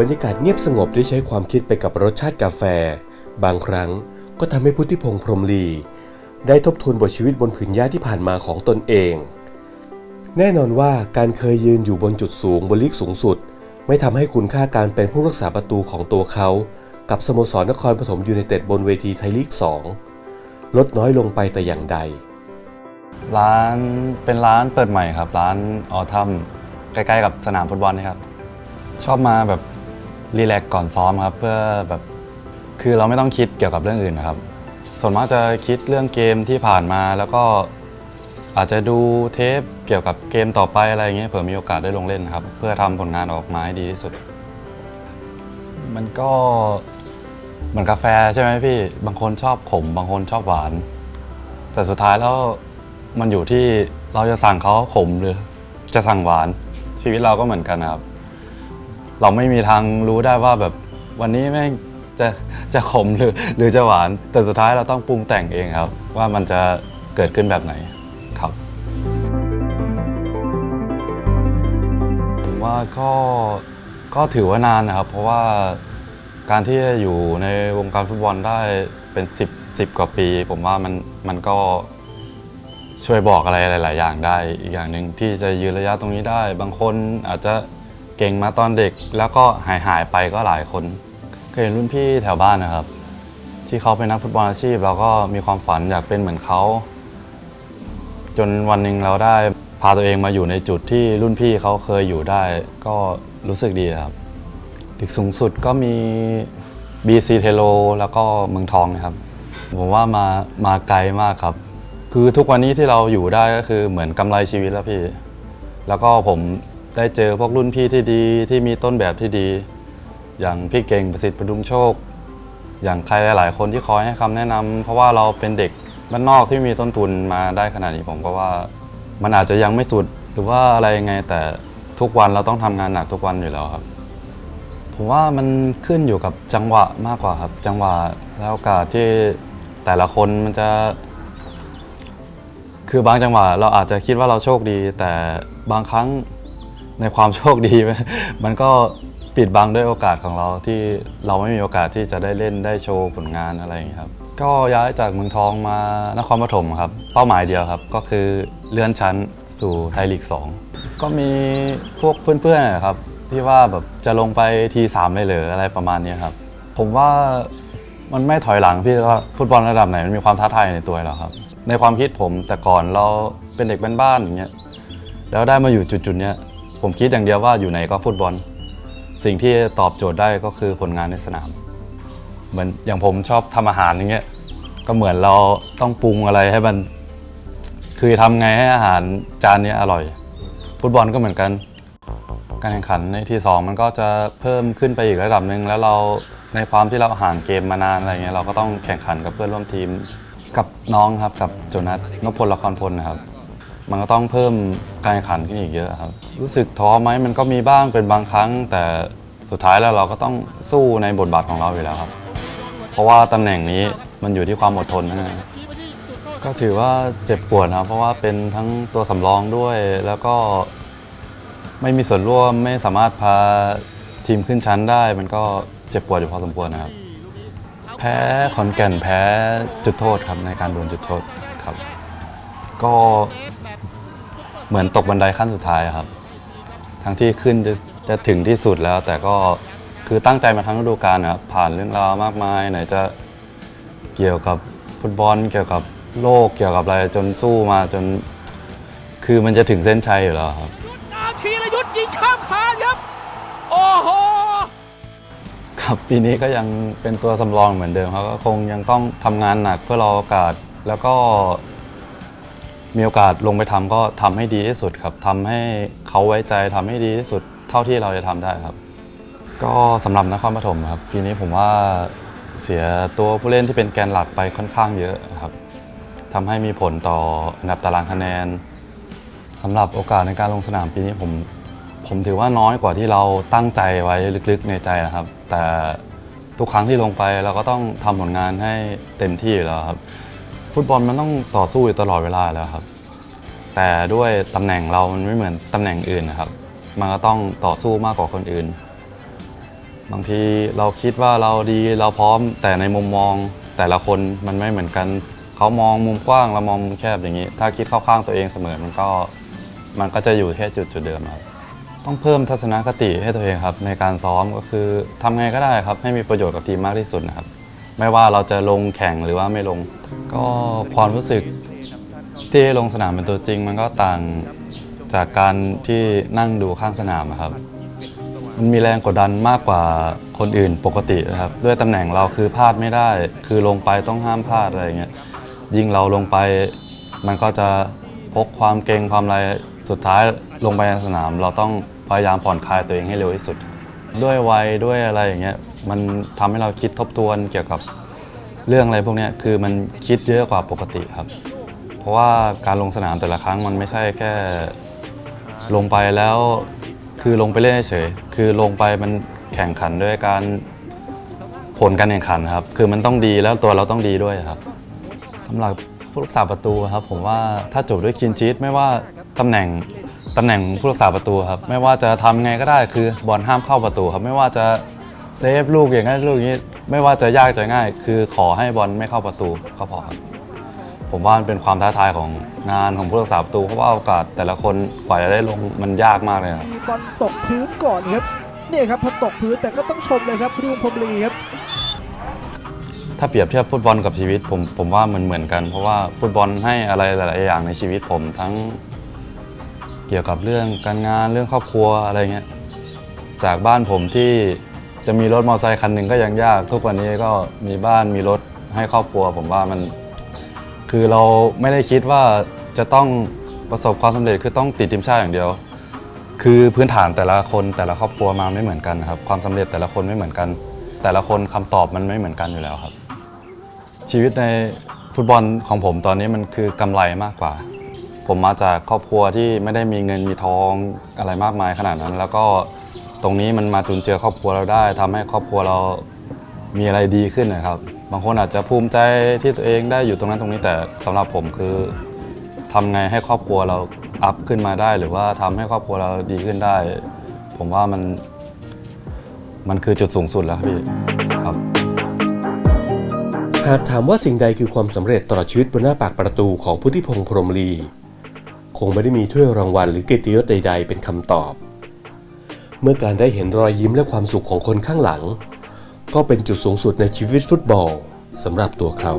บรรยากาศเงียบสงบด้วยใช้ความคิดไปกับรสชาติกาแฟ บางครั้งก็ทำให้พุทธิพงษ์พรมลี ได้ทบทวนบทชีวิตบนผืนหญ้าที่ผ่านมาของตนเอง แน่นอนว่าการเคยยืนอยู่บนจุดสูงบนลีกสูงสุด ไม่ทำให้คุณค่าการเป็นผู้รักษาประตูของตัวเขา กับสโมสรนครปฐมยูไนเต็ดบนเวทีไทยลีก 2 ลดน้อยลงไปแต่อย่างใด ร้านเป็นร้านเปิดใหม่ครับ ร้านออทัมใกล้ๆกับสนามฟุตบอลนี่ครับ ชอบมาแบบ รีแลกก่อนซ้อมครับ เพื่อแบบคือเราไม่ต้องคิดเกี่ยวกับเรื่องอื่นนะครับ ส่วนมากจะคิดเรื่องเกมที่ผ่านมาแล้วก็อาจจะดูเทปเกี่ยวกับเกมต่อไปอะไรอย่างเงี้ยเผื่อมีโอกาสได้ลงเล่นครับ เพื่อทำผลงานออกมาให้ดีที่สุด มันก็เหมือนกาแฟใช่ไหมพี่ บางคนชอบขม บางคนชอบหวาน แต่สุดท้ายแล้วมันอยู่ที่เราจะสั่งเขาขมหรือ จะสั่งหวานชีวิตเราก็เหมือนกันนะครับ เราไม่มีทางรู้ได้ว่าแบบวันนี้แม่งจะจะขมหรือหรือจะหวาน แต่สุดท้ายเราต้องปรุงแต่งเองครับ ว่ามันจะเกิดขึ้นแบบไหนครับผมว่าก็ก็ถือว่านานนะครับ เพราะว่าการที่จะอยู่ในวงการฟุตบอลได้เป็น 10 10 กว่าปี ผมว่ามันมันก็ช่วยบอกอะไรหลาย ๆ อย่างได้อีกอย่างหนึ่งที่จะยืนระยะตรงนี้ได้ บางคนอาจจะ เก่งมาตอนเด็กแล้วก็หายหายไปก็หลายคนเคยเห็นรุ่นพี่แถวบ้านนะครับ ที่เขาเป็นนักฟุตบอลอาชีพ เราก็มีความฝันอยากเป็นเหมือนเขา จนวันหนึ่งเราได้พาตัวเองมาอยู่ในจุดที่รุ่นพี่เขาเคยอยู่ได้ ก็รู้สึกดีครับอีกสูงสุดก็มี BC เทโลแล้วก็เมืองทองนะครับ ผมว่ามามาไกลมากครับ คือทุกวันนี้ที่เราอยู่ได้ก็คือเหมือนกำไรชีวิตแล้วพี่ แล้วก็ผม ได้เจอพวกรุ่นพี่ที่ดีที่มีต้นแบบที่ดี อย่างพี่เก่งประสิทธิ์ประดุมโชค อย่างใครหลาย ๆ คนที่คอยให้คำแนะนำเพราะว่าเราเป็นเด็กบ้านนอกที่มีต้นทุนมาได้ขนาดนี้ผมก็ว่ามันอาจจะยังไม่สุดหรือว่าอะไรยังไงแต่ทุกวันเราต้องทำงานหนักทุกวันอยู่แล้วครับ ผมว่ามันขึ้นอยู่กับจังหวะมากกว่าครับ จังหวะและโอกาสที่แต่ละคนมันจะ คือบางจังหวะเราอาจจะคิดว่าเราโชคดี แต่บางครั้ง ในความโชคดี มันก็ปิดบังด้วยโอกาสของเราที่เราไม่มีโอกาสที่จะได้เล่นได้โชว์ผลงานอะไรอย่างนี้ครับ ก็ย้ายจากเมืองทองมานครปฐมครับ เป้าหมายเดียวครับ ก็คือเลื่อนชั้นสู่ไทยลีก 2 ก็มีพวกเพื่อนๆครับที่ว่าแบบจะลงไปทีสามเลยหรืออะไรประมาณนี้ครับ ผมว่ามันไม่ถอยหลังพี่ว่าฟุตบอลระดับไหนมันมีความท้าทายในตัวเราครับ ในความคิดผมแต่ก่อนเราเป็นเด็กบ้านๆอย่างเงี้ยแล้วได้มาอยู่จุดๆเนี้ย ผมคิดอย่างเดียวว่าอยู่ไหนก็ฟุตบอล สิ่งที่ตอบโจทย์ได้ก็คือผลงานในสนาม เหมือนอย่างผมชอบทำอาหารอย่างเงี้ยก็เหมือนเราต้องปรุงอะไรให้มัน คือทำไงให้อาหารจานนี้อร่อย ฟุตบอลก็เหมือนกัน การแข่งขันในทีสองมันก็จะเพิ่มขึ้นไปอีกระดับหนึ่งแล้วเราในความที่เราห่างเกมมานานอะไรเงี้ยเราก็ต้องแข่งขันกับเพื่อนร่วมทีม กับน้องครับกับโจนัสนพพลละครพลนะครับ มันก็ต้องเพิ่มการแข่งขันขึ้นอีกเยอะครับ รู้สึกท้อไหมมันก็มีบ้างเป็นบางครั้ง แต่สุดท้ายแล้วเราก็ต้องสู้ในบทบาทของเราอยู่แล้วครับ เพราะว่าตำแหน่งนี้มันอยู่ที่ความอดทนนะก็ถือว่าเจ็บปวดนะครับ เพราะว่าเป็นทั้งตัวสำรองด้วย แล้วก็ไม่มีส่วนร่วมไม่สามารถพาทีมขึ้นชั้นได้ มันก็เจ็บปวดอยู่พอสมควรนะครับ แพ้ขอนแก่นแพ้จุดโทษครับในการโดวลจุดโทษครับ ก็ เหมือนตกบันไดขั้นสุดท้ายครับ ทั้งที่ขึ้นจะจะถึงที่สุดแล้ว แต่ก็คือตั้งใจมาทั้งฤดูกาลนะครับผ่านเรื่องราวมากมาย ไหนจะเกี่ยวกับฟุตบอล เกี่ยวกับโลกเกี่ยวกับอะไรจนสู้มาจน คือมันจะถึงเส้นชัยอยู่แล้วครับนาทีละยุทธยิงข้ามคานครับโอ้โหครับปีนี้ก็ยังเป็นตัวสำรองเหมือนเดิมครับก็คงยังต้องทำงานหนักเพื่อรอโอกาสแล้วก็ มีโอกาสลงไปทำก็ทำให้ดีที่สุดครับทำให้เขาไว้ใจทำให้ดีที่สุดเท่าที่เราจะทำได้ครับ ก็สำหรับนครปฐมครับปีนี้ผมว่าเสียตัวผู้เล่นที่เป็นแกนหลักไปค่อนข้างเยอะครับทำให้มีผลต่ออันดับตารางคะแนนสำหรับโอกาสในการลงสนามปีนี้ผมผมถือว่าน้อยกว่าที่เราตั้งใจไว้ลึกๆในใจนะครับ แต่ทุกครั้งที่ลงไปเราก็ต้องทำผลงานให้เต็มที่แล้วครับ ฟุตบอลมันต้องต่อสู้อยู่ตลอดเวลาแล้วครับ แต่ด้วยตำแหน่งเรามันไม่เหมือนตำแหน่งอื่นนะครับ มันก็ต้องต่อสู้มากกว่าคนอื่น บางทีเราคิดว่าเราดีเราพร้อม แต่ในมุมมองแต่ละคนมันไม่เหมือนกัน เขามองมุมกว้างเรามองมุมแคบอย่างนี้ ถ้าคิดเข้าข้างตัวเองเสมอมันก็มันก็จะอยู่แค่จุดจุดเดิมครับต้องเพิ่มทัศนคติให้ตัวเองครับในการซ้อมก็คือทำไงก็ได้ครับให้มีประโยชน์กับทีมมากที่สุดนะครับ ไม่ว่าเราจะลงแข่งหรือว่าไม่ลง ก็ความรู้สึกที่ลงสนามเป็นตัวจริง มันก็ต่างจากการที่นั่งดูข้างสนามอะครับ มันมีแรงกดดันมากกว่าคนอื่นปกตินะครับด้วยตำแหน่งเราคือพลาดไม่ได้ คือลงไปต้องห้ามพลาดอะไรเงี้ยยิ่งเราลงไป มันก็จะพกความเกรงความอะไรสุดท้ายลงไปในสนาม เราต้องพยายามผ่อนคลายตัวเองให้เร็วที่สุด ด้วยวัยด้วยอะไรอย่างเงี้ย มันทำให้เราคิดทบทวนเกี่ยวกับเรื่องอะไรพวกนี้คือมันคิดเยอะกว่าปกติครับ เพราะว่าการลงสนามแต่ละครั้งมันไม่ใช่แค่ลงไปแล้วคือลงไปเล่นเฉยคือลงไปมันแข่งขันด้วยการผลการแข่งขันครับ คือมันต้องดีแล้วตัวเราต้องดีด้วยครับสำหรับผู้รักษาประตูครับ ผมว่าถ้าจบด้วยคินชีตไม่ว่าตำแหน่งตำแหน่งผู้รักษาประตูครับ ไม่ว่าจะทำไงก็ได้คือบอลห้ามเข้าประตูครับ ไม่ว่าจะ เซฟลูกอย่างนั้นลูกอย่างนี้ไม่ว่าจะยากจะง่าย คือขอให้บอลไม่เข้าประตูก็พอครับผมว่ามันเป็นความท้าทายของงานของผู้รักษาประตูเพราะว่าโอกาสแต่ละคนกว่าจะได้ลงมันยากมากเลยครับมีบอลตกพื้นก่อนครับเนี่ยครับพอตกพื้นแต่ก็ต้องชมเลยครับพุทธิพงศ์พรหมลีครับ ถ้าเปรียบเทียบฟุตบอลกับชีวิตผมผมว่ามันเหมือนกัน เพราะว่าฟุตบอลให้อะไรหลาย ๆ อย่างในชีวิตผมทั้งเกี่ยวกับเรื่องการงานเรื่องครอบครัวอะไรเงี้ยจากบ้านผมที่ จะมีรถมอเตอร์ไซค์คันหนึ่งก็ยังยาก ทุกวันนี้ก็มีบ้านมีรถให้ครอบครัว ผมว่ามัน คือเราไม่ได้คิดว่าจะต้องประสบความสำเร็จคือต้องติดทีมชาติอย่างเดียว คือพื้นฐานแต่ละคนแต่ละครอบครัวมาไม่เหมือนกันครับความสำเร็จแต่ละคนไม่เหมือนกัน แต่ละคนคำตอบมันไม่เหมือนกันอยู่แล้วครับ ชีวิตในฟุตบอลของผมตอนนี้มันคือกำไรมากกว่า ผมมาจากครอบครัวที่ไม่ได้มีเงินมีทองอะไรมากมายขนาดนั้น แล้วก็ ตรงนี้มันมาจุนเจือครอบครัวเราได้ทำให้ครอบครัวเรามีอะไรดีขึ้นนะครับ บางคนอาจจะภูมิใจที่ตัวเองได้อยู่ตรงนั้นตรงนี้แต่สำหรับผมคือทำไงให้ครอบครัวเราอัพขึ้นมาได้ หรือว่าทำให้ครอบครัวเราดีขึ้นได้ ผมว่ามัน มันคือจุดสูงสุดแล้วครับพี่ครับ หากถามว่าสิ่งใดคือความสำเร็จตลอดชีวิตบนหน้าปากประตูของพุทธิพงศ์พรหมลี คงไม่ได้มีถ้วยรางวัลหรือเกียรติยศใด ๆ เป็นคำตอบ เมื่อการได้เห็นรอยยิ้มและความสุขของคนข้างหลัง ก็เป็นจุดสูงสุดในชีวิตฟุตบอลสำหรับตัวเขา